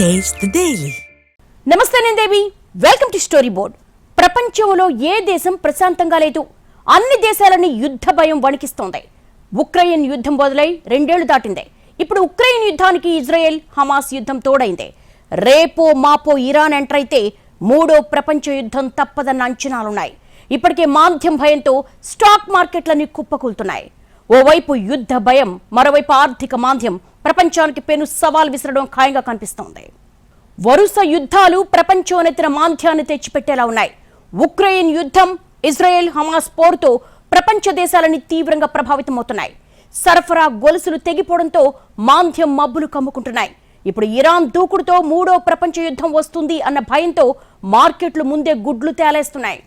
నమస్తే నేను Devi welcome to story board ప్రపంచంలో ఏ దేశం ప్రశాంతంగా లేదు? అన్ని దేశాలని యుద్ధ భయం వణికిస్తోంది. ఉక్రెయిన్ యుద్ధం మొదలై రెండేళ్ళు దాటింది. ఇప్పుడు ఉక్రెయిన్ యుద్ధానికి ఇజ్రాయెల్ హమాస్ యుద్ధం తోడైంది. రేపో మాపో ఇరాన్ ఎంటర్ అయితే మూడో ప్రపంచ యుద్ధం తప్పదన్న అంచనాలున్నాయి. ఇప్పటికే మాంద్యం భయంతో స్టాక్ మార్కెట్లన్నీ కుప్పకూలుతున్నాయి. ఓవైపు యుద్ధ భయం మరోవైపు ఆర్థిక మాంద్యం ప్రపంచానికి పెను సవాల్ విసరడం ఖాయంగా కనిపిస్తోంది. వరుస యుద్ధాలు ప్రపంచోన్నతిన మాంద్యాన్ని తెచ్చిపెట్టేలా ఉన్నాయి. ఉక్రెయిన్ యుద్ధం ఇజ్రాయెల్ హమాస్ పోరుతో ప్రపంచ దేశాలని తీవ్రంగా ప్రభావితమవుతున్నాయి. సరఫరా గొలుసులు తెగిపోవడంతో మాంద్యం మబ్బులు కమ్ముకుంటున్నాయి. ఇప్పుడు ఇరాన్ దూకుడుతో మూడో ప్రపంచ యుద్ధం వస్తుంది అన్న భయంతో మార్కెట్లు ముందే గుడ్లు తేలేస్తున్నాయి.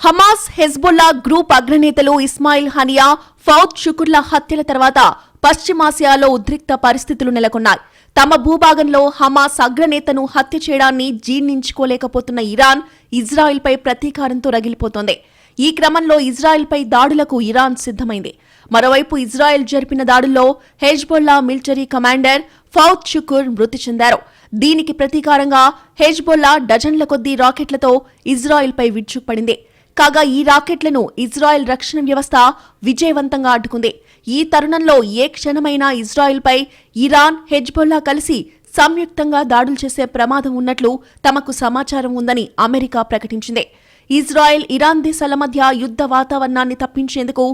హమాస్ హెజ్బుల్లా గ్రూప్ అగ్రనేతలు ఇస్మాయిల్ హనియా ఫౌద్ షుకుర్ల హత్యల తర్వాత పశ్చిమాసియాలో ఉద్రిక్త పరిస్థితులు నెలకొన్నాయి. తమ భూభాగంలో హమాస్ అగ్రనేతను హత్య చేయడాన్ని జీర్ణించుకోలేకపోతున్న ఇరాన్ ఇజ్రాయెల్పై ప్రతీకారంతో రగిలిపోతోంది. ఈ క్రమంలో ఇజ్రాయెల్పై దాడులకు ఇరాన్ సిద్ధమైంది. మరోవైపు ఇజ్రాయెల్ జరిపిన దాడుల్లో Hezbollah military commander Fuad Shukr మృతి చెందారు. దీనికి ప్రతీకారంగా హెజ్బొల్లా డజన్ల కొద్దీ రాకెట్లతో ఇజ్రాయెల్పై విరుచుకుపడింది. కాగా ఈ రాకెట్లను ఇజ్రాయెల్ రక్షణ వ్యవస్థ విజయవంతంగా అడ్డుకుంది. ఈ తరుణంలో ఏ క్షణమైనా ఇజ్రాయెల్పై ఇరాన్ హెజ్బొల్లా కలిసి సంయుక్తంగా దాడులు చేసే ప్రమాదం ఉన్నట్లు తమకు సమాచారం ఉందని అమెరికా ప్రకటించింది. ఇజ్రాయెల్ ఇరాన్ దేశాల మధ్య యుద్ధ వాతావరణాన్ని తప్పించేందుకు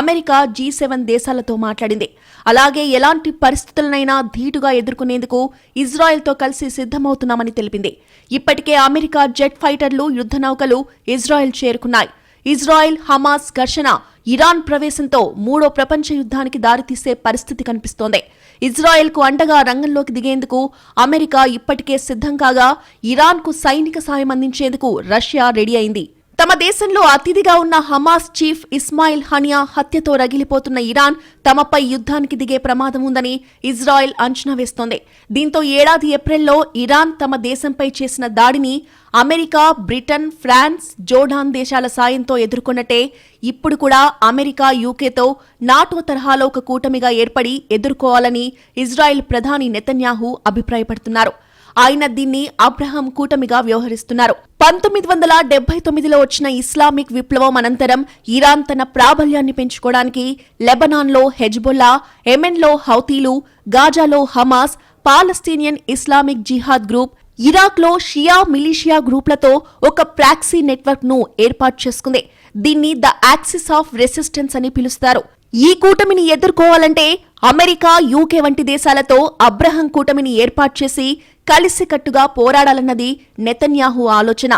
అమెరికా జీ సెవెన్ దేశాలతో మాట్లాడింది. అలాగే ఎలాంటి పరిస్థితులనైనా ధీటుగా ఎదుర్కొనేందుకు ఇజ్రాయెల్తో కలిసి సిద్ధమవుతున్నామని తెలిపింది. ఇప్పటికే అమెరికా జెట్ ఫైటర్లు యుద్ధ నౌకలు ఇజ్రాయెల్ చేరుకున్నాయి. ఇజ్రాయెల్ హమాస్ ఘర్షణ ఇరాన్ ప్రవేశంతో మూడో ప్రపంచ యుద్ధానికి దారితీసే పరిస్థితి కనిపిస్తోంది. ఇజ్రాయెల్కు అండగా రంగంలోకి దిగేందుకు అమెరికా ఇప్పటికే సిద్ధం కాగా ఇరాన్కు సైనిక సాయం అందించేందుకు రష్యా రెడీ అయింది. తమ దేశంలో అతిథిగా ఉన్న హమాస్ చీఫ్ ఇస్మాయిల్ హనియా హత్యతో రగిలిపోతున్న ఇరాన్ తమపై యుద్ధానికి దిగే ప్రమాదం ఉందని ఇజ్రాయెల్ అంచనా వేస్తోంది. దీంతో ఏడాది ఏప్రిల్లో ఇరాన్ తమ దేశంపై చేసిన దాడిని అమెరికా బ్రిటన్ ఫ్రాన్స్ జోర్డాన్ దేశాల సాయంతో ఎదుర్కొన్నట్టే ఇప్పుడు కూడా అమెరికా యూకేతో నాటో తరహాలో ఒక కూటమిగా ఏర్పడి ఎదుర్కోవాలని ఇజ్రాయెల్ ప్రధాని నెతన్యాహు అభిప్రాయపడుతున్నారు. ఆయన దీన్ని అబ్రహం కూటమిగా వ్యవహరిస్తున్నారు. పంతొమ్మిది వందల డెబ్బై తొమ్మిదిలో వచ్చిన ఇస్లామిక్ విప్లవం అనంతరం ఇరాన్ తన ప్రాబల్యాన్ని పెంచుకోవడానికి లెబనాన్లో హెజ్బొల్లా ఎమెన్లో హౌతీలు గాజాలో Hamas Palestinian Islamic jihad group ఇరాక్లో Shia militia గ్రూప్లతో ఒక ప్రాక్సీ నెట్వర్క్ను ఏర్పాటు చేసుకుంది. దీన్ని ద యాక్సిస్ ఆఫ్ రెసిస్టెన్స్ అని పిలుస్తారు. ఈ కూటమిని ఎదుర్కోవాలంటే అమెరికా యూకే వంటి దేశాలతో అబ్రహం కూటమిని ఏర్పాటు చేసి కలిసికట్టుగా పోరాడాలన్నది నెతన్యాహు ఆలోచన.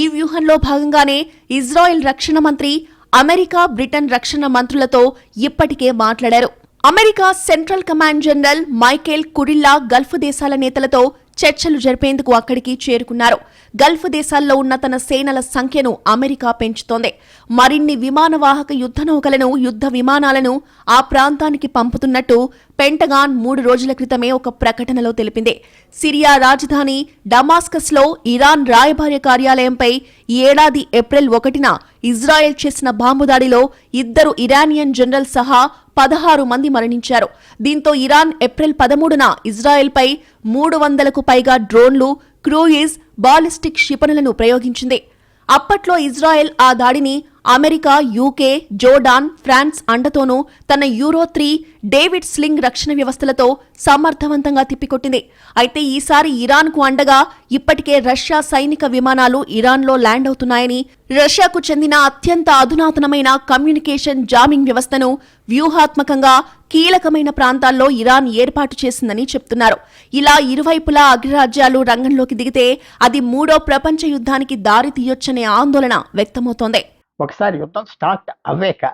ఈ వ్యూహంలో భాగంగానే ఇజ్రాయెల్ రక్షణ మంత్రి అమెరికా బ్రిటన్ రక్షణ మంత్రులతో ఇప్పటికే మాట్లాడారు. America Central Command General Michael Kurilla Gulf దేశాల నేతలతో చర్చలు జరిపేందుకు అక్కడికి చేరుకున్నారు. గల్ఫ్ దేశాల్లో ఉన్న తన సేనల సంఖ్యను అమెరికా పెంచుతోంది. మరిన్ని విమానవాహక యుద్ధ నౌకలను యుద్ధ విమానాలను ఆ ప్రాంతానికి పంపుతున్నట్టు పెంటగాన్ మూడు రోజుల క్రితమే ఒక ప్రకటనలో తెలిపింది. సిరియా రాజధాని డమాస్కస్లో ఇరాన్ రాయబార్య కార్యాలయంపై ఈ ఏడాది ఏప్రిల్ ఒకటిన ఇజ్రాయెల్ చేసిన బాంబు దాడిలో ఇద్దరు ఇరానియన్ జనరల్ సహా పదహారు మంది మరణించారు. దీంతో ఇరాన్ ఏప్రిల్ పదమూడున ఇజ్రాయెల్పై మూడు వందలకు పైగా డ్రోన్లు క్రూయిజ్ బాలిస్టిక్ క్షిపణులను ప్రయోగించింది. అప్పట్లో ఇజ్రాయెల్ ఆ దాడిని అమెరికా యూకే జోర్డాన్ ఫ్రాన్స్ అండతోనూ తన యూరో త్రీ డేవిడ్ స్లింగ్ రక్షణ వ్యవస్థలతో సమర్థవంతంగా తిప్పికొట్టింది. అయితే ఈసారి ఇరాన్కు అండగా ఇప్పటికే రష్యా సైనిక విమానాలు ఇరాన్లో ల్యాండ్ అవుతున్నాయని రష్యాకు చెందిన అత్యంత అధునాతనమైన కమ్యూనికేషన్ జామింగ్ వ్యవస్థను వ్యూహాత్మకంగా కీలకమైన ప్రాంతాల్లో ఇరాన్ ఏర్పాటు చేసిందని చెప్తున్నారు. ఇలా ఇరువైపులా అగ్రరాజ్యాలు రంగంలోకి దిగితే అది మూడో ప్రపంచ యుద్ధానికి దారి తీయొచ్చనే ఆందోళన వ్యక్తమవుతోంది. ఒకసారి యుద్ధం స్టార్ట్ అవ్వాక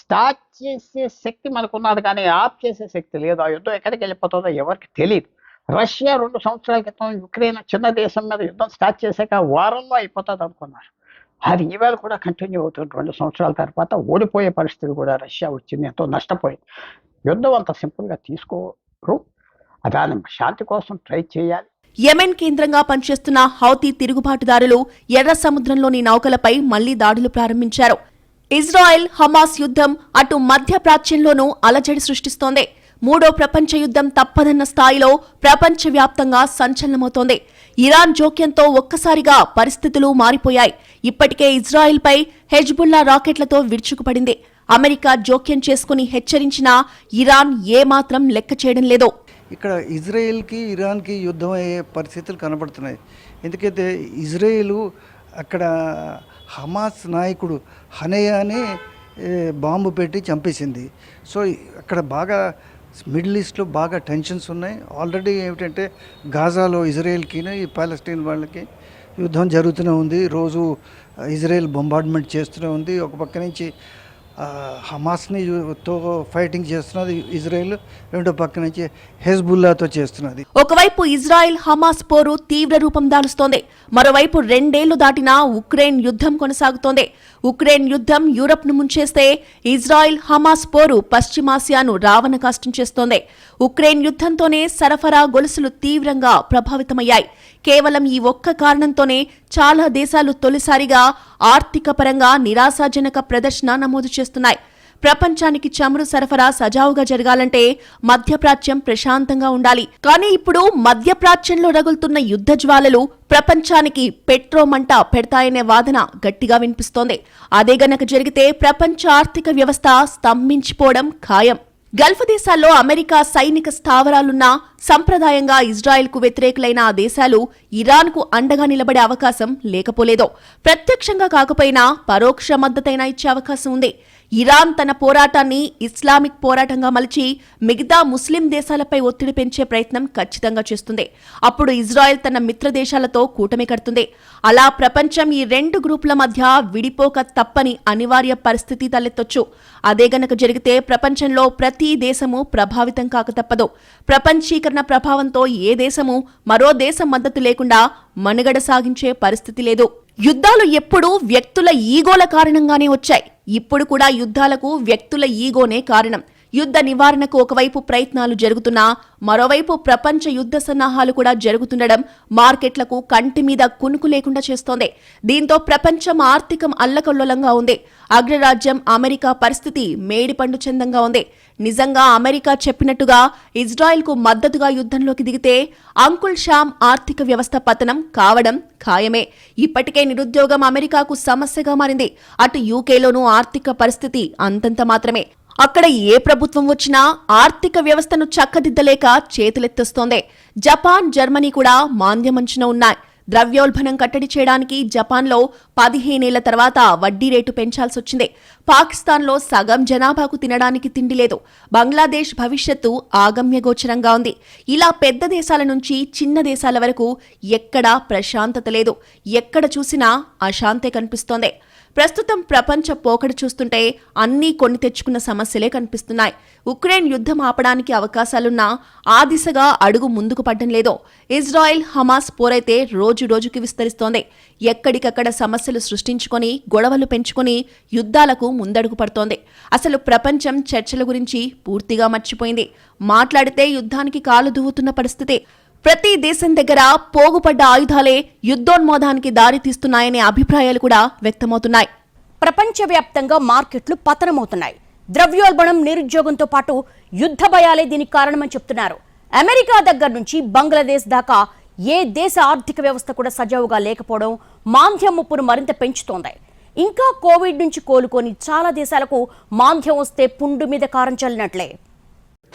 స్టార్ట్ చేసే శక్తి మనకున్నది కానీ ఆఫ్ చేసే శక్తి లేదు. ఆ యుద్ధం ఎక్కడికి వెళ్ళిపోతుందో ఎవరికి తెలియదు రష్యా రెండు సంవత్సరాల క్రితం యుక్రెయిన్ చిన్న దేశం మీద యుద్ధం స్టార్ట్ చేశాక వారంలో అయిపోతుంది అనుకున్నారు. అది ఈవేళ కూడా కంటిన్యూ అవుతుంది. రెండు సంవత్సరాల తర్వాత ఓడిపోయే పరిస్థితి కూడా రష్యా వచ్చింది. ఎంతో నష్టపోయింది. యుద్ధం అంత సింపుల్గా తీసుకోరు. దాని శాంతి కోసం ట్రై చేయాలి. యెమెన్ కేంద్రంగా పనిచేస్తున్న హౌతీ తిరుగుబాటుదారులు ఎర్ర సముద్రంలోని నౌకలపై మళ్ళీ దాడులు ప్రారంభించారు. ఇజ్రాయెల్ హమాస్ యుద్ధం అటు మధ్య ప్రాచ్యంలోనూ అలజడి సృష్టిస్తోంది. మూడో ప్రపంచ యుద్ధం తప్పదన్న స్థాయిలో ప్రపంచవ్యాప్తంగా సంచలనమవుతోంది. ఇరాన్ జోక్యంతో ఒక్కసారిగా పరిస్థితులు మారిపోయాయి. ఇప్పటికే ఇజ్రాయెల్పై హెజ్బుల్లా రాకెట్లతో విరుచుకుపడింది. అమెరికా జోక్యం చేసుకుని హెచ్చరించినా ఇరాన్ ఏమాత్రం లెక్క చేయడం లేదు. ఇక్కడ ఇజ్రాయెల్కి ఇరాన్కి యుద్ధం అయ్యే పరిస్థితులు కనబడుతున్నాయి. ఎందుకైతే ఇజ్రాయేలు అక్కడ హమాస్ నాయకుడు హనయాని బాంబు పెట్టి చంపేసింది. సో అక్కడ బాగా మిడిల్ ఈస్ట్లో బాగా టెన్షన్స్ ఉన్నాయి. ఆల్రెడీ ఏమిటంటే గాజాలో ఇజ్రాయెల్కి ఈ పాలస్తీన్ వాళ్ళకి యుద్ధం జరుగుతూనే ఉంది. రోజు ఇజ్రాయెల్ బొంబార్డ్మెంట్ చేస్తూనే ఉంది. ఒక పక్క నుంచి హమాస్ని తో ఫైటింగ్ చేస్తున్నది ఇజ్రాయెల్ రెండో పక్క నుంచి హెజ్బుల్లాతో చేస్తున్నది. ఒకవైపు ఇజ్రాయెల్ హమాస్ పోరు తీవ్ర రూపం దాలుస్తోంది. మరోవైపు రెండేళ్ళు దాటినా ఉక్రెయిన్ యుద్ధం కొనసాగుతోంది. ఉక్రెయిన్ యుద్ధం యూరప్ను ముంచేస్తే ఇజ్రాయెల్ హమాస్ పోరు పశ్చిమాసియాను రావణ కష్టం చేస్తోంది. ఉక్రెయిన్ యుద్ధంతోనే సరఫరా గొలుసులు తీవ్రంగా ప్రభావితమయ్యాయి. కేవలం ఈ ఒక్క కారణంతోనే చాలా దేశాలు తొలిసారిగా ఆర్థిక పరంగా నిరాశాజనక ప్రదర్శన నమోదు చేస్తున్నాయి. ప్రపంచానికి చమురు సరఫరా సజావుగా జరగాలంటే మధ్యప్రాచ్యం ప్రశాంతంగా ఉండాలి. కానీ ఇప్పుడు మధ్యప్రాచ్యంలో రగులుతున్న యుద్ధ జ్వాలలు ప్రపంచానికి పెట్రోమంట పెడతాయనే వాదన గట్టిగా వినిపిస్తోంది. అదే గనక జరిగితే ప్రపంచ ఆర్థిక వ్యవస్థ స్తంభించిపోవడం ఖాయం. గల్ఫ్ దేశాల్లో అమెరికా సైనిక స్థావరాలున్నా సంప్రదాయంగా ఇజ్రాయెల్కు వ్యతిరేకులైన ఆ దేశాలు ఇరాన్కు అండగా నిలబడే అవకాశం లేకపోలేదో. ప్రత్యక్షంగా కాకపోయినా పరోక్ష మద్దతైనా ఇచ్చే అవకాశం ఉంది. ఇరాన్ తన పోరాటాన్ని ఇస్లామిక్ పోరాటంగా మలిచి మిగతా ముస్లిం దేశాలపై ఒత్తిడి పెంచే ప్రయత్నం ఖచ్చితంగా చేస్తుంది. అప్పుడు ఇజ్రాయెల్ తన మిత్ర దేశాలతో కూటమి కడుతుంది. అలా ప్రపంచం ఈ రెండు గ్రూపుల మధ్య విడిపోక తప్పని అనివార్య పరిస్థితి తలెత్తొచ్చు. అదే గనక జరిగితే ప్రపంచంలో ప్రతి దేశము ప్రభావితం కాక తప్పదు. ప్రపంచీకరణ ప్రభావంతో ఏ దేశము మరో దేశం మద్దతు లేకుండా మనుగడ సాగించే పరిస్థితి లేదు. యుద్ధాలు ఎప్పుడూ వ్యక్తుల ఈగోల కారణంగానే వచ్చాయి. ఇప్పుడు కూడా యుద్ధాలకు వ్యక్తుల ఈగోనే కారణం. యుద్ధ నివారణకు ఒకవైపు ప్రయత్నాలు జరుగుతున్నా మరోవైపు ప్రపంచ యుద్ధ సన్నాహాలు కూడా జరుగుతుండడం మార్కెట్లకు కంటి మీద కునుకు లేకుండా చేస్తోంది. దీంతో ప్రపంచం ఆర్థికం అల్లకల్లోలంగా ఉంది. అగ్రరాజ్యం అమెరికా పరిస్థితి మేడిపండు చందంగా ఉంది. నిజంగా అమెరికా చెప్పినట్టుగా ఇజ్రాయెల్కు మద్దతుగా యుద్ధంలోకి దిగితే అంకుల్ షామ్ ఆర్థిక వ్యవస్థ పతనం కావడం ఖాయమే. ఇప్పటికే నిరుద్యోగం అమెరికాకు సమస్యగా మారింది. అటు యూకేలోనూ ఆర్థిక పరిస్థితి అంతంత మాత్రమే. అక్కడ ఏ ప్రభుత్వం వచ్చినా ఆర్థిక వ్యవస్థను చక్కదిద్దలేక చేతులెత్తేస్తోంది. జపాన్ జర్మనీ కూడా మాంద్యమంచున ఉన్నాయి. ద్రవ్యోల్బణం కట్టడి చేయడానికి జపాన్లో పదిహేనేళ్ళ తర్వాత వడ్డీ రేటు పెంచాల్సొచ్చింది. పాకిస్తాన్లో సగం జనాభాకు తినడానికి తిండి లేదు. బంగ్లాదేశ్ భవిష్యత్తు ఆగమ్యగోచరంగా ఉంది. ఇలా పెద్ద దేశాల నుంచి చిన్న దేశాల వరకు ఎక్కడా ప్రశాంతత లేదు. ఎక్కడ చూసినా అశాంతే కనిపిస్తోంది. ప్రస్తుతం ప్రపంచ పోకడ చూస్తుంటే అన్నీ కొన్ని తెచ్చుకున్న సమస్యలే కనిపిస్తున్నాయి. ఉక్రెయిన్ యుద్ధం ఆపడానికి అవకాశాలున్నా ఆ దిశగా అడుగు ముందుకు పడ్డం లేదో. ఇజ్రాయెల్ హమాస్ పోరైతే రోజు రోజుకి విస్తరిస్తోంది. ఎక్కడికక్కడ సమస్యలు సృష్టించుకొని గొడవలు పెంచుకొని యుద్ధాలకు ముందడుగు పడుతోంది. అసలు ప్రపంచం చర్చల గురించి పూర్తిగా మర్చిపోయింది. మాట్లాడితే యుద్ధానికి కాలు దువ్వుతున్న పరిస్థితి. ప్రతి దేశం దగ్గర పోగుపడ్డ ఆయుధాలే యుద్ధోన్మోదానికి దారితీస్తున్నాయనే అభిప్రాయాలు కూడా వ్యక్తమవుతున్నాయి. ప్రపంచవ్యాప్తంగా మార్కెట్లు పతనమవుతున్నాయి. ద్రవ్యోల్బణం నిరుద్యోగంతో పాటు యుద్ధ భయాలే దీనికి కారణమని చెప్తున్నారు. అమెరికా దగ్గర నుంచి బంగ్లాదేశ్ దాకా ఏ దేశ ఆర్థిక వ్యవస్థ కూడా సజావుగా లేకపోవడం మాంద్యం ముప్పును మరింత పెంచుతోంది. ఇంకా కోవిడ్ నుంచి కోలుకొని చాలా దేశాలకు మాంద్యం వస్తే పుండు మీద కారం చల్లినట్లే.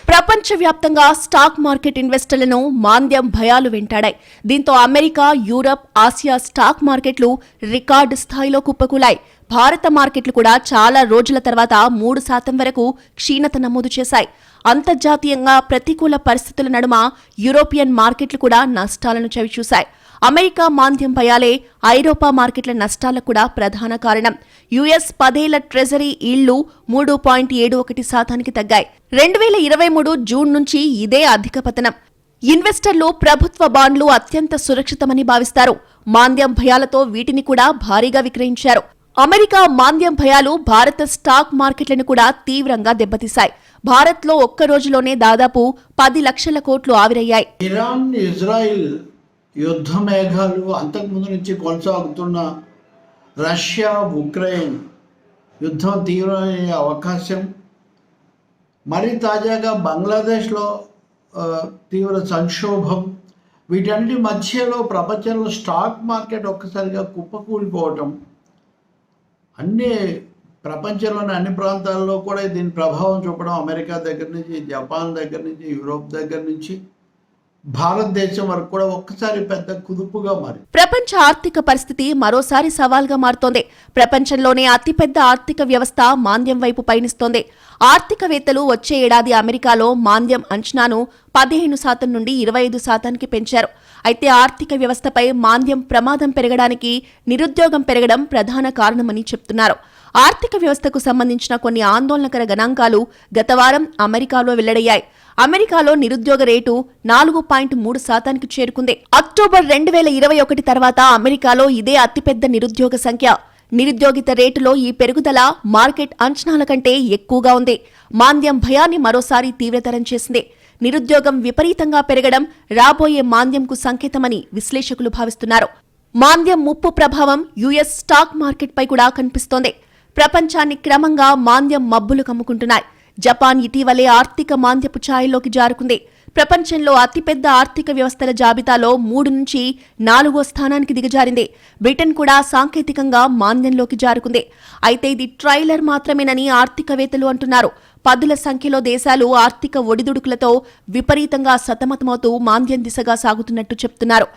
ప్రపంచవ్యాప్తంగా స్టాక్ మార్కెట్ ఇన్వెస్టర్లను మాంద్యం భయాలు వెంటాడాయి. దీంతో అమెరికా యూరప్ ఆసియా స్టాక్ మార్కెట్లు రికార్డు స్థాయిలో కుప్పకూలాయి. భారత మార్కెట్లు కూడా చాలా రోజుల తర్వాత మూడు శాతం వరకు క్షీణత నమోదు చేశాయి. అంతర్జాతీయంగా ప్రతికూల పరిస్థితుల నడుమ యూరోపియన్ మార్కెట్లు కూడా నష్టాలను చవిచూశాయి. అమెరికా మాంద్యం భయాలే ఐరోపా మార్కెట్ల నష్టాలకు కూడా ప్రధాన కారణం. యుఎస్ పదేళ్ళ ట్రెజరీ ఈళ్ళు మూడు పాయింట్ ఏడు ఒకటి శాతానికి తగ్గాయి. రెండు వేల ఇరవై మూడు జూన్ నుంచి ఇదే అధిక పతనం ఇన్వెస్టర్లు ప్రభుత్వ బాండ్లు అత్యంత సురక్షితమని భావిస్తారు. మాంద్యం భయాలతో వీటిని కూడా భారీగా విక్రయించారు. అమెరికా మాంద్యం భయాలు భారత స్టాక్ మార్కెట్లను కూడా తీవ్రంగా దెబ్బతీశాయి. భారత్లో ఒక్క రోజులోనే దాదాపు పది లక్షల కోట్లు ఆవిరయ్యాయి. ఇరాన్ ఇజ్రాయిల్ యుద్ధ మేఘాలు అంతకుముందు నుంచి కొనసాగుతున్న రష్యా ఉక్రెయిన్ యుద్ధం తీవ్రమయ్యే అవకాశం మరి తాజాగా బంగ్లాదేశ్లో తీవ్ర సంక్షోభం వీటన్నిటి మధ్యలో ప్రపంచంలో స్టాక్ మార్కెట్ ఒక్కసారిగా కుప్పకూలిపోవటం అన్ని ప్రపంచంలోని అన్ని ప్రాంతాల్లో కూడా దీని ప్రభావం చూపడం అమెరికా దగ్గర నుంచి జపాన్ దగ్గర నుంచి యూరోప్ దగ్గర నుంచి భారతదేశం వరకు కూడా ఒక్కసారి పెద్ద కుదుపుగా మారి ప్రపంచ ఆర్థిక పరిస్థితి మరోసారి సవాల్గా మారుతోంది. ప్రపంచంలోనే అతిపెద్ద ఆర్థిక వ్యవస్థ మాంద్యం వైపు పయనిస్తోంది. ఆర్థికవేత్తలు వచ్చే ఏడాది అమెరికాలో మాంద్యం అంచనాను పదిహేను శాతం నుండి ఇరవై ఐదు శాతానికి పెంచారు. అయితే ఆర్థిక వ్యవస్థపై మాంద్యం ప్రమాదం పెరగడానికి నిరుద్యోగం పెరగడం ప్రధాన కారణమని చెప్తున్నారు. ఆర్థిక వ్యవస్థకు సంబంధించిన కొన్ని ఆందోళనకర గణాంకాలు గత వారం అమెరికాలో వెల్లడయ్యాయి. అమెరికాలో నిరుద్యోగ రేటు నాలుగు పాయింట్ మూడు శాతానికి చేరుకుంది. అక్టోబర్ రెండు వేల ఇరవై ఒకటి తర్వాత అమెరికాలో ఇదే అతిపెద్ద నిరుద్యోగ సంఖ్య. నిరుద్యోగిత రేటులో ఈ పెరుగుదల మార్కెట్ అంచనాల కంటే ఎక్కువగా ఉంది. మాంద్యం భయాన్ని మరోసారి తీవ్రతరం చేసింది. నిరుద్యోగం విపరీతంగా పెరగడం రాబోయే మాంద్యంకు సంకేతమని విశ్లేషకులు భావిస్తున్నారు. మాంద్యం ముప్పు ప్రభావం యుఎస్ స్టాక్ మార్కెట్పై కూడా కనిపిస్తోంది. ప్రపంచాన్ని క్రమంగా మాంద్యం మబ్బులు కమ్ముకుంటున్నాయి. జపాన్ ఇటీవలే ఆర్థిక మాంద్యపు ఛాయలోకి జారుకుంది. ప్రపంచంలో అతిపెద్ద ఆర్థిక వ్యవస్థల జాబితాలో మూడు నుంచి నాలుగో స్థానానికి దిగజారింది. బ్రిటన్ కూడా సాంకేతికంగా మాంద్యంలోకి జారుకుంది. అయితే ఇది ట్రైలర్ మాత్రమేనని ఆర్థికవేత్తలు అంటున్నారు. పదుల సంఖ్యలో దేశాలు ఆర్థిక ఒడిదుడుకులతో విపరీతంగా సతమతమవుతూ మాంద్యం దిశగా సాగుతున్నట్టు చెప్తున్నారు.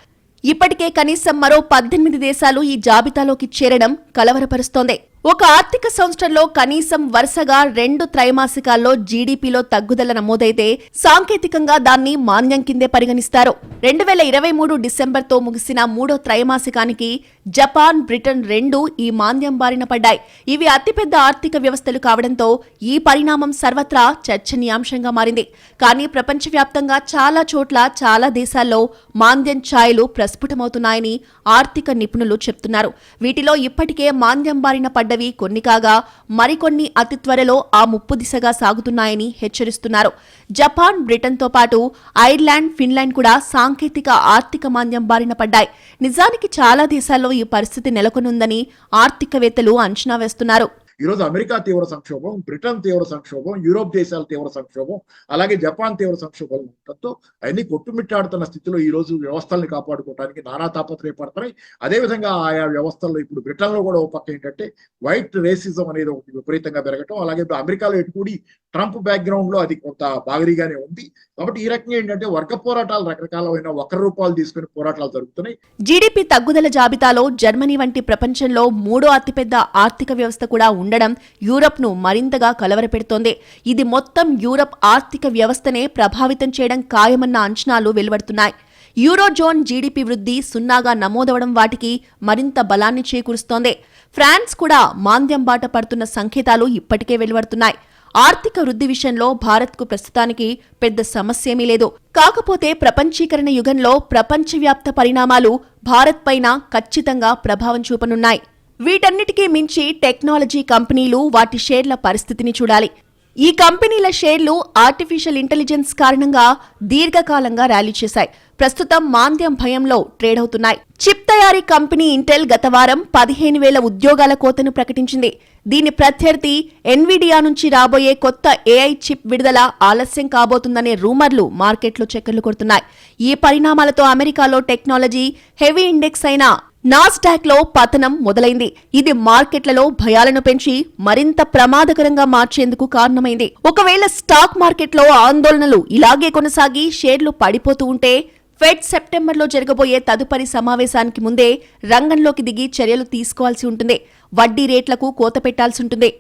ఇప్పటికే కనీసం మరో పద్దెనిమిది దేశాలు ఈ జాబితాలోకి చేరడం కలవరపరుస్తోంది. ఒక ఆర్థిక సంవత్సరంలో కనీసం వరుసగా రెండు త్రైమాసికాల్లో జీడీపీలో తగ్గుదల నమోదైతే సాంకేతికంగా దాన్ని మాన్యం కిందే పరిగణిస్తారు. రెండు వేల ఇరవై మూడు డిసెంబర్తో ముగిసిన మూడో త్రైమాసికానికి జపాన్ బ్రిటన్ రెండు ఈ మాంద్యం బారిన పడ్డాయి. ఇవి అతిపెద్ద ఆర్థిక వ్యవస్థలు కావడంతో ఈ పరిణామం సర్వత్రా చర్చనీయాంశంగా మారింది. కానీ ప్రపంచవ్యాప్తంగా చాలా చోట్ల చాలా దేశాల్లో మాంద్యం ఛాయలు ప్రస్ఫుటమవుతున్నాయని ఆర్థిక నిపుణులు చెప్తున్నారు. వీటిలో ఇప్పటికే మాంద్యం బారిన పడ్డవి కొన్ని కాగా మరికొన్ని అతి త్వరలో ఆ ముప్పు దిశగా సాగుతున్నాయని హెచ్చరిస్తున్నారు. జపాన్ బ్రిటన్తో పాటు ఐర్లాండ్ ఫిన్లాండ్ కూడా సాంకేతిక ఆర్థిక మాంద్యం బారిన పడ్డాయి. నిజానికి చాలా దేశాల్లో ఈ పరిస్థితి నెలకొనుందని ఆర్థికవేత్తలు అంచనా వేస్తున్నారు. ఈరోజు అమెరికా తీవ్ర సంక్షోభం బ్రిటన్ తీవ్ర సంక్షోభం యూరోప్ దేశాల తీవ్ర సంక్షోభం అలాగే జపాన్ తీవ్ర సంక్షోభాలు ఉండటంతో అన్ని కొట్టుమిట్టాడుతున్న స్థితిలో ఈ రోజు వ్యవస్థల్ని కాపాడుకోవడానికి నానా తాపత్రయపడతాయి. అదేవిధంగా ఆయా వ్యవస్థల్లో ఇప్పుడు బ్రిటన్లో కూడా ఒక పక్క ఏంటంటే వైట్ రేసిజం అనేది ఒకటి విపరీతంగా పెరగటం అలాగే ఇప్పుడు అమెరికాలో ఎటుకూడి ట్రంప్ బ్యాక్గ్రౌండ్లో అది కొంత బాగరిగానే ఉంది. కాబట్టి ఈ రకంగా ఏంటంటే వర్గ పోరాటాలు రకరకాలైన వక్ర రూపాలు తీసుకుని పోరాటాలు జరుగుతున్నాయి. జీడిపి తగ్గుదల జాబితాలో జర్మనీ వంటి ప్రపంచంలో మూడో అతిపెద్ద ఆర్థిక వ్యవస్థ కూడా ఉండడం యూరప్ను మరింతగా కలవరపెడుతోంది. ఇది మొత్తం యూరప్ ఆర్థిక వ్యవస్థనే ప్రభావితం చేయడం ఖాయమన్న అంచనాలు వెలువడుతున్నాయి. యూరోజోన్ జీడీపీ వృద్ధి సున్నాగా నమోదవడం వాటికి మరింత బలాన్ని చేకూరుస్తోంది. ఫ్రాన్స్ కూడా మాంద్యం బాట పడుతున్న సంకేతాలు ఇప్పటికే వెలువడుతున్నాయి. ఆర్థిక వృద్ధి విషయంలో భారత్కు ప్రస్తుతానికి పెద్ద సమస్యేమీ లేదు. కాకపోతే ప్రపంచీకరణ యుగంలో ప్రపంచవ్యాప్త పరిణామాలు భారత్ పైన ఖచ్చితంగా ప్రభావం చూపనున్నాయి. వీటన్నిటికీ మించి టెక్నాలజీ కంపెనీలు వాటి షేర్ల పరిస్థితిని చూడాలి. ఈ కంపెనీల షేర్లు ఆర్టిఫిషియల్ ఇంటెలిజెన్స్ కారణంగా దీర్ఘకాలంగా ర్యాలీ చేశాయి. ప్రస్తుతం మాంద్యం భయంలో ట్రేడ్ అవుతున్నాయి. చిప్ తయారీ కంపెనీ ఇంటెల్ గత వారం పదిహేను వేల ఉద్యోగాల కోతను ప్రకటించింది. దీని ప్రత్యర్థి ఎన్విడియా నుంచి రాబోయే కొత్త ఏఐ చిప్ విడుదల ఆలస్యం కాబోతుందనే రూమర్లు మార్కెట్లో చక్కర్లు కొడుతున్నాయి. ఈ పరిణామాలతో అమెరికాలో టెక్నాలజీ హెవీ ఇండెక్స్ అయిన నాస్డాక్లో పతనం మొదలైంది. ఇది మార్కెట్లలో భయాలను పెంచి మరింత ప్రమాదకరంగా మార్చేందుకు కారణమైంది. ఒకవేళ స్టాక్ మార్కెట్లో ఆందోళనలు ఇలాగే కొనసాగి షేర్లు పడిపోతూ ఉంటే ఫెడ్ సెప్టెంబర్లో జరగబోయే తదుపరి సమావేశానికి ముందే రంగంలోకి దిగి చర్యలు తీసుకోవాల్సి ఉంటుంది. వడ్డీ రేట్లకు కోత పెట్టాల్సి ఉంటుంది.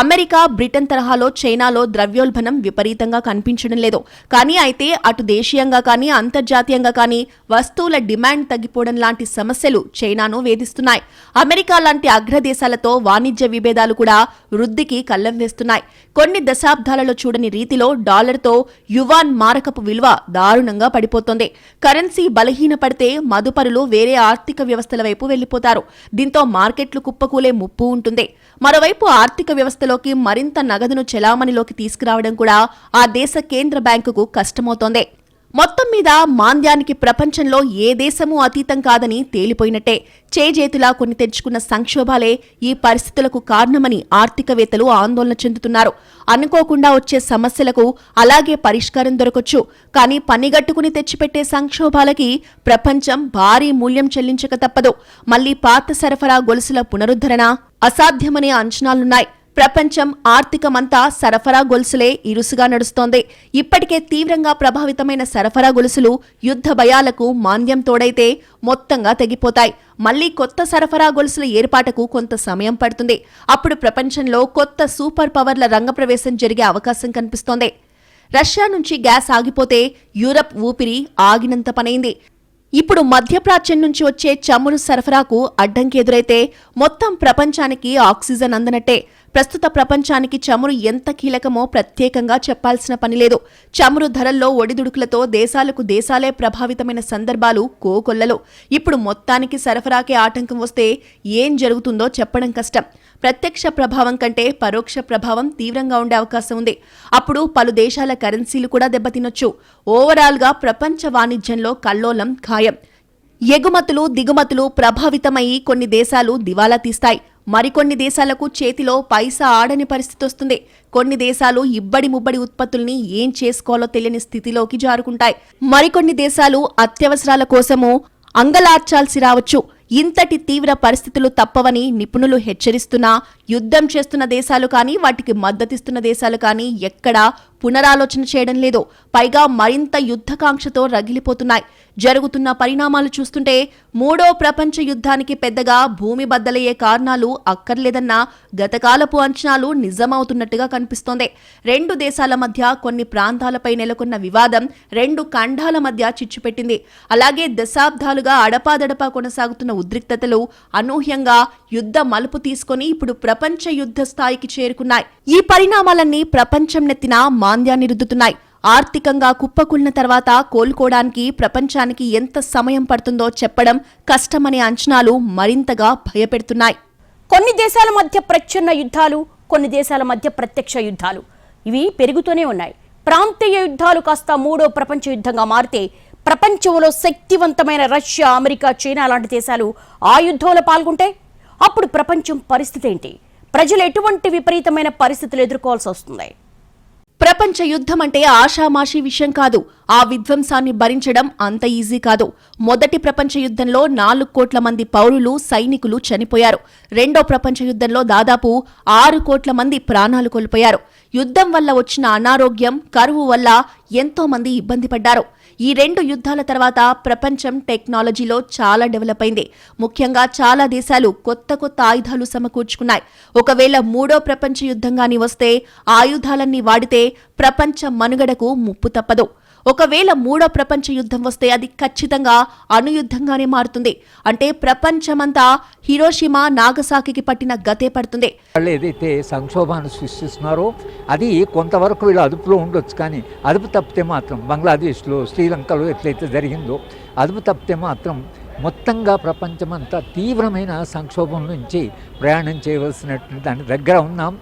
అమెరికా బ్రిటన్ తరహాలో చైనాలో ద్రవ్యోల్బణం విపరీతంగా కనిపించడం లేదు. కానీ అయితే అటు దేశీయంగా కానీ అంతర్జాతీయంగా కానీ వస్తువుల డిమాండ్ తగ్గిపోవడం లాంటి సమస్యలు చైనాను వేధిస్తున్నాయి. అమెరికా లాంటి అగ్రదేశాలతో వాణిజ్య విభేదాలు కూడా వృద్ధికి కళ్ళం వేస్తున్నాయి. కొన్ని దశాబ్దాలలో చూడని రీతిలో డాలర్తో యువాన్ మారకపు విలువ దారుణంగా పడిపోతోంది. కరెన్సీ బలహీనపడితే మదుపరులు వేరే ఆర్థిక వ్యవస్థల వైపు వెళ్ళిపోతారు దీంతో మార్కెట్లు కుప్పకూలే ముప్పు ఉంటుంది. మరోవైపు ఆర్థిక వ్యవస్థ వ్యవస్థలోకి మరింత నగదును చెలామణిలోకి తీసుకురావడం కూడా ఆ దేశ కేంద్ర బ్యాంకుకు కష్టమవుతోంది. మొత్తం మీద మాంద్యానికి ప్రపంచంలో ఏ దేశమూ అతీతం కాదని తేలిపోయినట్టే. చేజేతులా కొన్ని తెచ్చుకున్న సంక్షోభాలే ఈ పరిస్థితులకు కారణమని ఆర్థికవేత్తలు ఆందోళన చెందుతున్నారు. అనుకోకుండా వచ్చే సమస్యలకు అలాగే పరిష్కారం దొరకొచ్చు. కానీ పనిగట్టుకుని తెచ్చిపెట్టే సంక్షోభాలకి ప్రపంచం భారీ మూల్యం చెల్లించక తప్పదు. మళ్ళీ పాత సరఫరా గొలుసుల పునరుద్ధరణ అసాధ్యమనే అంచనాలున్నాయి. ప్రపంచం ఆర్థికమంతా సరఫరా గొలుసులే ఇరుసుగా నడుస్తోంది. ఇప్పటికే తీవ్రంగా ప్రభావితమైన సరఫరా గొలుసులు యుద్ధ భయాలకు మాంద్యం తోడైతే మొత్తంగా తెగిపోతాయి. మళ్ళీ కొత్త సరఫరా గొలుసుల ఏర్పాటుకు కొంత సమయం పడుతుంది. అప్పుడు ప్రపంచంలో కొత్త సూపర్ పవర్ల రంగప్రవేశం జరిగే అవకాశం కనిపిస్తోంది. రష్యా నుంచి గ్యాస్ ఆగిపోతే యూరప్ ఊపిరి ఆగినంత పనైంది. ఇప్పుడు మధ్యప్రాచ్యం నుంచి వచ్చే చమురు సరఫరాకు అడ్డంకి ఎదురైతే మొత్తం ప్రపంచానికి ఆక్సిజన్ అందనట్టే. ప్రస్తుత ప్రపంచానికి చమురు ఎంత కీలకమో ప్రత్యేకంగా చెప్పాల్సిన పని లేదు. చమురు ధరల్లో ఒడిదుడుకులతో దేశాలకు దేశాలే ప్రభావితమైన సందర్భాలు కోకొల్లలు. ఇప్పుడు మొత్తానికి సరఫరాకే ఆటంకం వస్తే ఏం జరుగుతుందో చెప్పడం కష్టం. ప్రత్యక్ష ప్రభావం కంటే పరోక్ష ప్రభావం తీవ్రంగా ఉండే అవకాశం ఉంది. అప్పుడు పలు దేశాల కరెన్సీలు కూడా దెబ్బతినొచ్చు. ఓవరాల్గా ప్రపంచ వాణిజ్యంలో కల్లోలం ఖాయం. ఎగుమతులు దిగుమతులు ప్రభావితమయ్యి కొన్ని దేశాలు దివాలా తీస్తాయి. మరికొన్ని దేశాలకు చేతిలో పైసా ఆడని పరిస్థితి వస్తుంది. కొన్ని దేశాలు ఇబ్బడి ముబ్బడి ఉత్పత్తుల్ని ఏం చేసుకోవాలో తెలియని స్థితిలోకి జారుకుంటాయి. మరికొన్ని దేశాలు అత్యవసరాల కోసము అంగలార్చాల్సి రావచ్చు. ఇంతటి తీవ్ర పరిస్థితులు తప్పవని నిపుణులు హెచ్చరిస్తున్నా యుద్ధం చేస్తున్న దేశాలు కానీ వాటికి మద్దతిస్తున్న దేశాలు కానీ ఎక్కడా పునరాలోచన చేయడం లేదు. పైగా మరింత యుద్ధకాంక్షతో రగిలిపోతున్నాయి. జరుగుతున్న పరిణామాలు చూస్తుంటే మూడో ప్రపంచ యుద్ధానికి పెద్దగా భూమి బద్దలయ్యే కారణాలు అక్కర్లేదన్న గతకాలపు అంచనాలు నిజమవుతున్నట్టుగా కనిపిస్తోంది. రెండు దేశాల మధ్య కొన్ని ప్రాంతాలపై నెలకొన్న వివాదం రెండు ఖండాల మధ్య చిచ్చుపెట్టింది అలాగే దశాబ్దాలుగా అడపాదడపా కొనసాగుతున్న ఉద్రిక్తతలు అనూహ్యంగా యుద్ధ మలుపు తీసుకొని ఇప్పుడు ప్రపంచ యుద్ధ స్థాయికి చేరుకున్నాయి. ఈ పరిణామాలన్నీ ప్రపంచం నెత్తిన మాంద్యాన్ని రుద్దుతున్నాయి. ఆర్థికంగా కుప్పకూలిన తర్వాత కోలుకోవడానికి ప్రపంచానికి ఎంత సమయం పడుతుందో చెప్పడం కష్టమనే అంచనాలు మరింతగా భయపెడుతున్నాయి. కొన్ని దేశాల మధ్య ప్రచ్ఛన్న యుద్ధాలు కొన్ని దేశాల మధ్య ప్రత్యక్ష యుద్ధాలు. ఇవి పెరుగుతూనే ఉన్నాయి. ప్రాంతీయ యుద్ధాలు కాస్త మూడో ప్రపంచ యుద్ధంగా మారితే ప్రపంచంలో శక్తివంతమైన రష్యా అమెరికా చైనా లాంటి దేశాలు ఆ యుద్ధంలో పాల్గొంటే అప్పుడు ప్రపంచం పరిస్థితి ఏంటి? ప్రజలు ఎటువంటి విపరీతమైన పరిస్థితులు ఎదుర్కోవాల్సి వస్తుంది? ప్రపంచ యుద్ధం అంటే ఆషామాషీ విషయం కాదు. ఆ విధ్వంసాన్ని భరించడం అంత ఈజీ కాదు. మొదటి ప్రపంచ యుద్ధంలో నాలుగు కోట్ల మంది పౌరులు సైనికులు చనిపోయారు. రెండో ప్రపంచ యుద్ధంలో దాదాపు ఆరు కోట్ల మంది ప్రాణాలు కోల్పోయారు. యుద్ధం వల్ల వచ్చిన అనారోగ్యం కరువు వల్ల ఎంతో మంది ఇబ్బంది పడ్డారు. ఈ రెండు యుద్ధాల తర్వాత ప్రపంచం టెక్నాలజీలో చాలా డెవలప్ అయింది. ముఖ్యంగా చాలా దేశాలు కొత్త కొత్త ఆయుధాలు సమకూర్చుకున్నాయి. ఒకవేళ మూడో ప్రపంచ యుద్ధంగాని వస్తే ఆయుధాలన్నీ వాడితే ప్రపంచ మనుగడకు ముప్పు తప్పదు. ఒకవేళ మూడో ప్రపంచ యుద్ధం వస్తే అది ఖచ్చితంగా అణుయుద్ధంగానే మారుతుంది. అంటే ప్రపంచమంతా హిరోషిమా నాగసాకికి పట్టిన గతే పడుతుంది. వాళ్ళు ఏదైతే సంక్షోభాన్ని సృష్టిస్తున్నారో అది కొంతవరకు వీళ్ళు అదుపులో ఉండొచ్చు కానీ అదుపు తప్పితే మాత్రం బంగ్లాదేశ్లో శ్రీలంకలో ఎట్లయితే జరిగిందో అదుపు తప్పితే మాత్రం మొత్తంగా ప్రపంచమంతా తీవ్రమైన సంక్షోభం నుంచి ప్రయాణం చేయవలసినటువంటి దాని దగ్గర ఉన్నాం.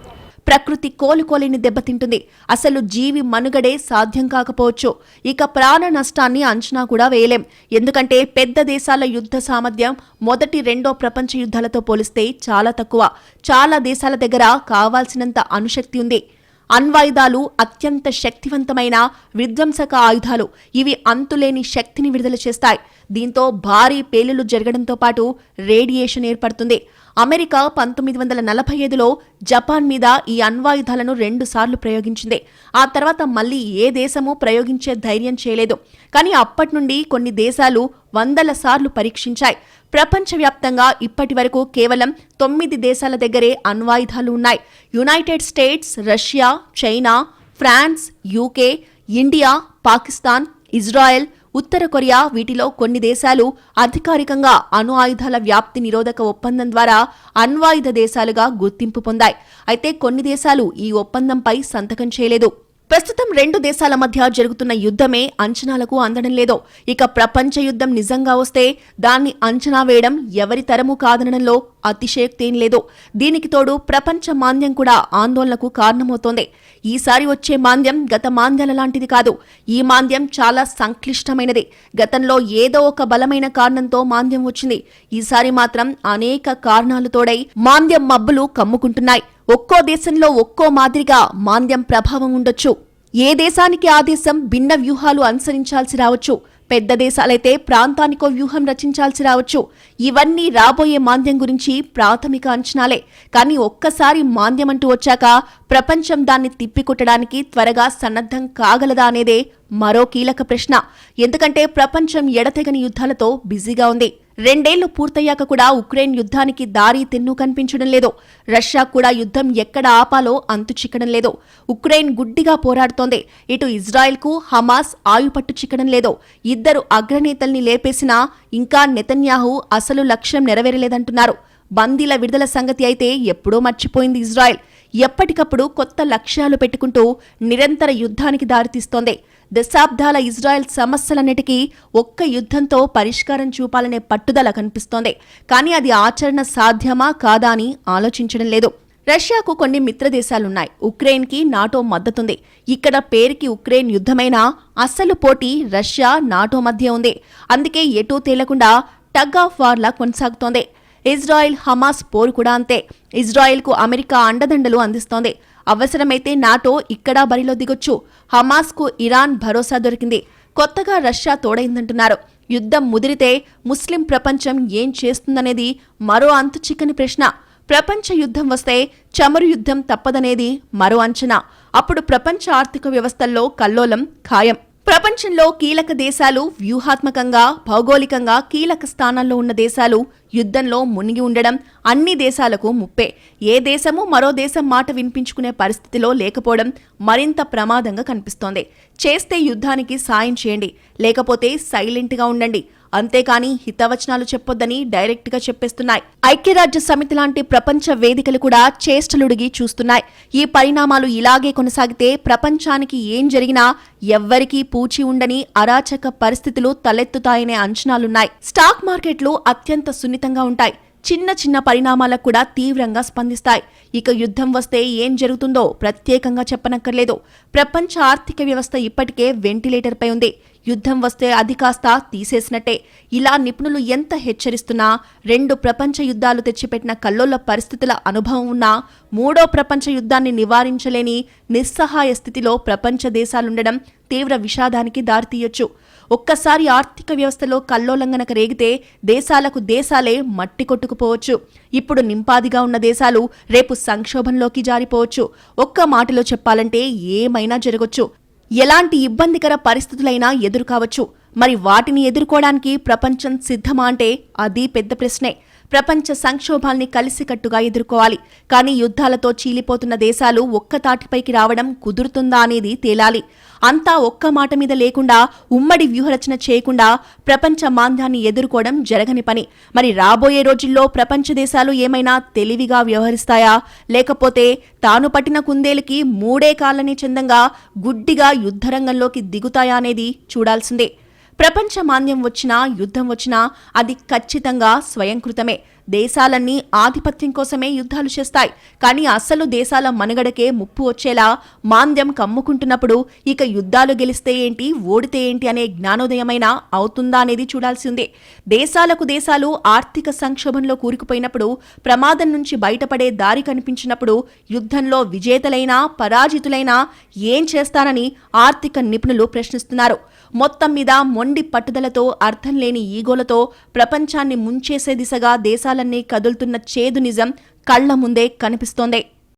ప్రకృతి కోలుకోలేని దెబ్బతింటుంది. అసలు జీవి మనుగడే సాధ్యం కాకపోవచ్చు. ఇక ప్రాణ నష్టాన్ని అంచనా కూడా వేయలేం. ఎందుకంటే పెద్ద దేశాల యుద్ధ సామర్థ్యం మొదటి రెండో ప్రపంచ యుద్ధాలతో పోలిస్తే చాలా తక్కువ. చాలా దేశాల దగ్గర కావాల్సినంత అణుశక్తి ఉంది. అణ్వాయుధాలు అత్యంత శక్తివంతమైన విధ్వంసక ఆయుధాలు. ఇవి అంతులేని శక్తిని విడుదల చేస్తాయి. దీంతో భారీ పేలులు జరగడంతో పాటు రేడియేషన్ ఏర్పడుతుంది. అమెరికా పంతొమ్మిది వందల నలభై ఐదులో జపాన్ మీద ఈ అణ్వాయుధాలను రెండు సార్లు ప్రయోగించింది. ఆ తర్వాత మళ్ళీ ఏ దేశమూ ప్రయోగించే ధైర్యం చేయలేదు. కానీ అప్పటి నుండి కొన్ని దేశాలు వందల సార్లు పరీక్షించాయి. ప్రపంచవ్యాప్తంగా ఇప్పటి వరకు కేవలం తొమ్మిది దేశాల దగ్గరే అణ్వాయుధాలు ఉన్నాయి. United States Russia China France UK India Pakistan Israel ఉత్తర కొరియా వీటిలో కొన్ని దేశాలు అధికారికంగా అణు ఆయుధాల వ్యాప్తి నిరోధక ఒప్పందం ద్వారా అణ్వాయుధ దేశాలుగా గుర్తింపు పొందాయి. అయితే కొన్ని దేశాలు ఈ ఒప్పందంపై సంతకం చేయలేదు. ప్రస్తుతం రెండు దేశాల మధ్య జరుగుతున్న యుద్ధమే అంచనాలకు అందడం లేదు. ఇక ప్రపంచ యుద్ధం నిజంగా వస్తే దాన్ని అంచనా వేయడం ఎవరి తరము కాదనడంలో అతిశయోక్తేం లేదు. దీనికి తోడు ప్రపంచ మాంద్యం కూడా ఆందోళనకు కారణమవుతోంది. ఈసారి వచ్చే మాంద్యం గత మాంద్యాల లాంటిది కాదు. ఈ మాంద్యం చాలా సంక్లిష్టమైనది. గతంలో ఏదో ఒక బలమైన కారణంతో మాంద్యం వచ్చింది. ఈసారి మాత్రం అనేక కారణాలు తోడై మాంద్యం మబ్బులు కమ్ముకుంటున్నాయి. ఒక్కో దేశంలో ఒక్కో మాదిరిగా మాంద్యం ప్రభావం ఉండొచ్చు. ఏ దేశానికి ఆ దేశం భిన్న వ్యూహాలు అనుసరించాల్సి రావచ్చు? పెద్ద దేశాలైతే ప్రాంతానికో వ్యూహం రచించాల్సి రావచ్చు. ఇవన్నీ రాబోయే మాంద్యం గురించి ప్రాథమిక అంచనాలే. కానీ ఒక్కసారి మాంద్యం అంటూ వచ్చాక ప్రపంచం దాన్ని తిప్పికొట్టడానికి త్వరగా సన్నద్ధం కాగలదా అనేదే మరో కీలక ప్రశ్న. ఎందుకంటే ప్రపంచం ఎడతెగని యుద్ధాలతో బిజీగా ఉంది. రెండేళ్ళు పూర్తయ్యాక కూడా ఉక్రెయిన్ యుద్ధానికి దారి తిన్ను కనిపించడం లేదు. రష్యా కూడా యుద్ధం ఎక్కడ ఆపాలో అంతు చిక్కడం లేదు. ఉక్రెయిన్ గుడ్డిగా పోరాడుతోంది. ఇటు ఇజ్రాయెల్కు హమాస్ ఆయుపట్టు చిక్కడం లేదు. ఇద్దరు అగ్రనేతల్ని లేపేసినా ఇంకా నెతన్యాహు అసలు లక్ష్యం నెరవేరలేదంటున్నారు. బందీల విడుదల సంగతి అయితే ఎప్పుడో మర్చిపోయింది ఇజ్రాయెల్. ఎప్పటికప్పుడు కొత్త లక్ష్యాలు పెట్టుకుంటూ నిరంతర యుద్ధానికి దారితీస్తోంది. దశాబ్దాల ఇజ్రాయెల్ సమస్యలన్నిటికీ ఒక్క యుద్ధంతో పరిష్కారం చూపాలనే పట్టుదల కనిపిస్తోంది. కానీ అది ఆచరణ సాధ్యమా కాదా అని ఆలోచించడం లేదు. రష్యాకు కొన్ని మిత్రదేశాలున్నాయి. ఉక్రెయిన్కి నాటో మద్దతుంది. ఇక్కడ పేరుకి ఉక్రెయిన్ యుద్ధమైనా అస్సలు పోటీ రష్యా నాటో మధ్య ఉంది. అందుకే ఎటూ తేలకుండా టగ్ ఆఫ్ వార్లా కొనసాగుతోంది. ఇజ్రాయెల్ హమాస్ పోరు కూడా అంతే. ఇజ్రాయెల్కు అమెరికా అండదండలు అందిస్తోంది. అవసరమైతే నాటో ఇక్కడా బరిలో దిగొచ్చు. హమాస్కు ఇరాన్ భరోసా దొరికింది. కొత్తగా రష్యా తోడైందంటున్నారు. యుద్ధం ముదిరితే ముస్లిం ప్రపంచం ఏం చేస్తుందనేది మరో అంతు చిక్కని ప్రశ్న. ప్రపంచ యుద్ధం వస్తే చమురు యుద్ధం తప్పదనేది మరో అంచనా. అప్పుడు ప్రపంచ ఆర్థిక వ్యవస్థల్లో కల్లోలం ఖాయం. ప్రపంచంలో కీలక దేశాలు వ్యూహాత్మకంగా భౌగోళికంగా కీలక స్థానాల్లో ఉన్న దేశాలు యుద్ధంలో మునిగి ఉండడం అన్ని దేశాలకు ముప్పే. ఏ దేశము మరో దేశం మాట వినిపించుకునే పరిస్థితిలో లేకపోవడం మరింత ప్రమాదంగా కనిపిస్తోంది. చేస్తే యుద్ధానికి సాయం చేయండి లేకపోతే సైలెంట్గా ఉండండి. అంతేకాని హితవచనాలు చెప్పొద్దని డైరెక్ట్గా చెప్పేస్తున్నాయి. ఐక్యరాజ్య సమితి లాంటి ప్రపంచ వేదికలు కూడా చేష్టలుడిగి చూస్తున్నాయి. ఈ పరిణామాలు ఇలాగే కొనసాగితే ప్రపంచానికి ఏం జరిగినా ఎవ్వరికీ పూచి ఉండని అరాచక పరిస్థితులు తలెత్తుతాయనే అంచనాలున్నాయి. స్టాక్ మార్కెట్లు అత్యంత సున్నితంగా ఉంటాయి. చిన్న చిన్న పరిణామాలకు కూడా తీవ్రంగా స్పందిస్తాయి. ఇక యుద్ధం వస్తే ఏం జరుగుతుందో ప్రత్యేకంగా చెప్పనక్కర్లేదు. ప్రపంచ ఆర్థిక వ్యవస్థ ఇప్పటికే వెంటిలేటర్పై ఉంది. యుద్ధం వస్తే అది కాస్త తీసేసినట్టే. ఇలా నిపుణులు ఎంత హెచ్చరిస్తున్నా రెండు ప్రపంచ యుద్ధాలు తెచ్చిపెట్టిన కల్లోల పరిస్థితుల అనుభవం ఉన్నా మూడో ప్రపంచ యుద్ధాన్ని నివారించలేని నిస్సహాయ స్థితిలో ప్రపంచ దేశాలుండడం తీవ్ర విషాదానికి దారితీయొచ్చు. ఒక్కసారి ఆర్థిక వ్యవస్థలో కల్లోలంగనక రేగితే దేశాలకు దేశాలే మట్టి కొట్టుకుపోవచ్చు. ఇప్పుడు నింపాదిగా ఉన్న దేశాలు రేపు సంక్షోభంలోకి జారిపోవచ్చు. ఒక్క మాటలో చెప్పాలంటే ఏమైనా జరగొచ్చు. ఎలాంటి ఇబ్బందికర పరిస్థితులైనా ఎదురు కావచ్చు మరి వాటిని ఎదుర్కోవడానికి ప్రపంచం సిద్ధమా అంటే అది పెద్ద ప్రశ్నే. ప్రపంచ సంక్షోభాల్ని కలిసికట్టుగా ఎదుర్కోవాలి. కానీ యుద్ధాలతో చీలిపోతున్న దేశాలు ఒక్క తాటిపైకి రావడం కుదురుతుందా అనేది తేలాలి. అంతా ఒక్క మాట మీద లేకుండా ఉమ్మడి వ్యూహరచన చేయకుండా ప్రపంచ మాంద్యాన్ని ఎదుర్కోవడం జరగని పని. మరి రాబోయే రోజుల్లో ప్రపంచ దేశాలు ఏమైనా తెలివిగా వ్యవహరిస్తాయా? లేకపోతే తాను పట్టిన కుందేలుకి మూడే కాలనీ చందంగా గుడ్డిగా యుద్ధరంగంలోకి దిగుతాయా అనేది చూడాల్సిందే. ప్రపంచ మాంద్యం వచ్చినా యుద్ధం వచ్చినా అది ఖచ్చితంగా స్వయంకృతమే. దేశాలన్నీ ఆధిపత్యం కోసమే యుద్ధాలు చేస్తాయి. కానీ అసలు దేశాల మనుగడకే ముప్పు వచ్చేలా మాంద్యం కమ్ముకుంటున్నప్పుడు ఇక యుద్ధాలు గెలిస్తే ఏంటి ఓడితే ఏంటి అనే జ్ఞానోదయమైనా అవుతుందా అనేది చూడాల్సిందే దేశాలకు దేశాలు ఆర్థిక సంక్షోభంలో కూరుకుపోయినప్పుడు ప్రమాదం నుంచి బయటపడే దారి కనిపించినప్పుడు యుద్ధంలో విజేతలైనా పరాజితులైనా ఏం చేస్తారని ఆర్థిక నిపుణులు ప్రశ్నిస్తున్నారు. మొత్తం మీద మొండి పట్టుదలతో అర్థం లేని ఈగోలతో ప్రపంచాన్ని ముంచేసే దిశగా దేశాలన్నీ కదులుతున్న చేదు నిజం కళ్ళ ముందే కనిపిస్తోంది.